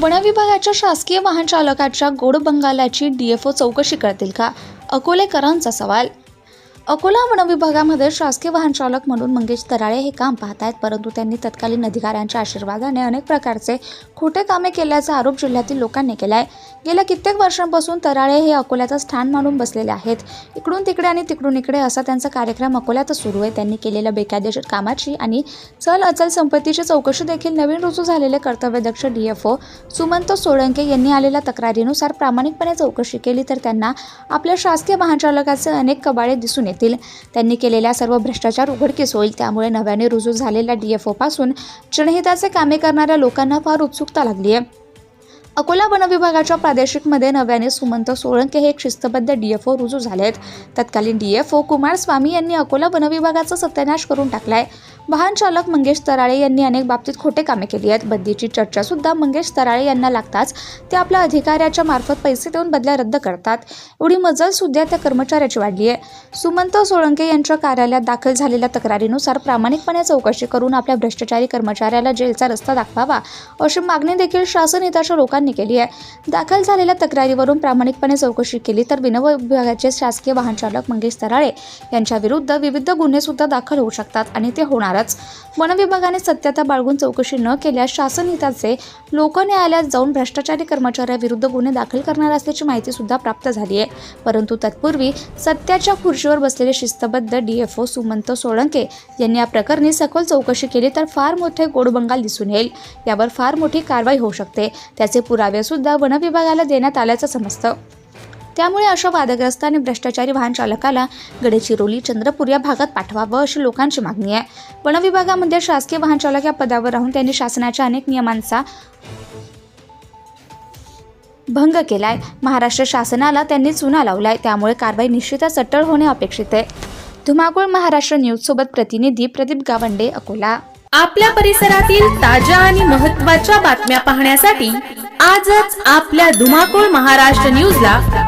वनविभागाच्या शासकीय वाहन चालकाच्या गोड बंगालाची डीएफओ चौकशी करतील का? अकोलेकरांचा सवाल अकोला वनविभागामध्ये शासकीय वाहन चालक म्हणून मंगेश तराळे हे काम पाहत आहेत परंतु त्यांनी तत्कालीन अधिकाऱ्यांच्या आशीर्वादाने अनेक प्रकारचे खोटे कामे केल्याचा आरोप जिल्ह्यातील लोकांनी केला आहे गेल्या कित्येक वर्षांपासून तराळे हे अकोल्याचं स्थान मानून बसलेले आहेत. इकडून तिकडे आणि तिकडून इकडे असा त्यांचा कार्यक्रम अकोल्यातच सुरू आहे. त्यांनी केलेल्या बेकायदेशीर कामाची आणि चल अचल संपत्तीची चौकशी देखील नवीन रुजू झालेले कर्तव्यदक्ष डीएफओ सुमंत सोळंके यांनी आलेल्या तक्रारीनुसार प्रामाणिकपणे चौकशी केली तर त्यांना आपल्या शासकीय वाहनचालकाचे अनेक कबाळे दिसून येत करतील त्यांनी केलेल्या सर्व भ्रष्टाचार उघडकीस होईल. त्यामुळे नव्याने रुजू झालेल्या डी एफ ओपासून जनहिताचे कामे करणाऱ्या लोकांना फार उत्सुकता लागली आहे. अकोला वनविभागाच्या प्रादेशिकमध्ये नव्याने सुमंत सोळंके हे एक शिस्तबद्ध ओ रुजू झाले आहेत तत्कालीन डी एफ कुमार स्वामी यांनी अकोला वनविभागाचा सत्यानाश करून टाकलाय. वाहन चालक मंगेश तराळे यांनी अनेक बाबतीत खोटे कामे केली आहेत. बदलीची चर्चा सुद्धा मंगेश तराळे यांना लागताच ते आपल्या अधिकाऱ्याच्या मार्फत पैसे देऊन बदल्या रद्द करतात. एवढी मजल सुद्धा त्या कर्मचाऱ्याची वाढली आहे. सुमंत सोळंके यांच्या कार्यालयात दाखल झालेल्या तक्रारीनुसार प्रामाणिकपणे चौकशी करून आपल्या भ्रष्टाचारी कर्मचाऱ्याला जेलचा रस्ता दाखवावा अशी मागणी देखील शासन हिताच्या लोकांनी केली आहे. दाखल झालेल्या तक्रारीवरून प्रामाणिकपणे चौकशी केली तर विनव विभागाचे शासकीय वाहन चालक मंगेश तराळे यांच्या विरुद्ध विविध गुन्हे सुद्धा दाखल होऊ शकतात आणि ते होणार होणारच वनविभागाने सत्यता बाळगून चौकशी न केल्यास शासन हिताचे लोक न्यायालयात जाऊन भ्रष्टाचारी कर्मचाऱ्याविरुद्ध गुन्हे दाखल करणार असल्याची माहिती सुद्धा प्राप्त झाली आहे. परंतु तत्पूर्वी सत्याच्या खुर्चीवर बसलेले शिस्तबद्ध डीएफओ सुमंत सोळंके यांनी या प्रकरणी सखोल चौकशी केली तर फार मोठे गोडबंगाल दिसून येईल. यावर फार मोठी कारवाई होऊ शकते. त्याचे पुरावे सुद्धा वनविभागाला देण्यात आल्याचं समजतं. त्यामुळे अशा वादग्रस्त आणि भ्रष्टाचारी वाहन चालकाला गडचिरोली चंद्रपूर या भागात पाठवावं अशी लोकांची मागणी आहे. वनविभागामध्ये शासकीय वाहन चालक या पदावर राहून त्यांनी शासनाच्या अनेक नियमांचा भंग केलाय. महाराष्ट्र शासनाला त्यांनी चुना लावलाय. त्यामुळे कारवाई निश्चितच अटळ होणे अपेक्षित आहे. धुमाकूळ महाराष्ट्र न्यूज सोबत प्रतिनिधी प्रदीप गावंडे अकोला. आपल्या परिसरातील ताज्या आणि महत्त्वाच्या बातम्या पाहण्यासाठी आजच आपल्या धुमाकूळ महाराष्ट्र न्यूजला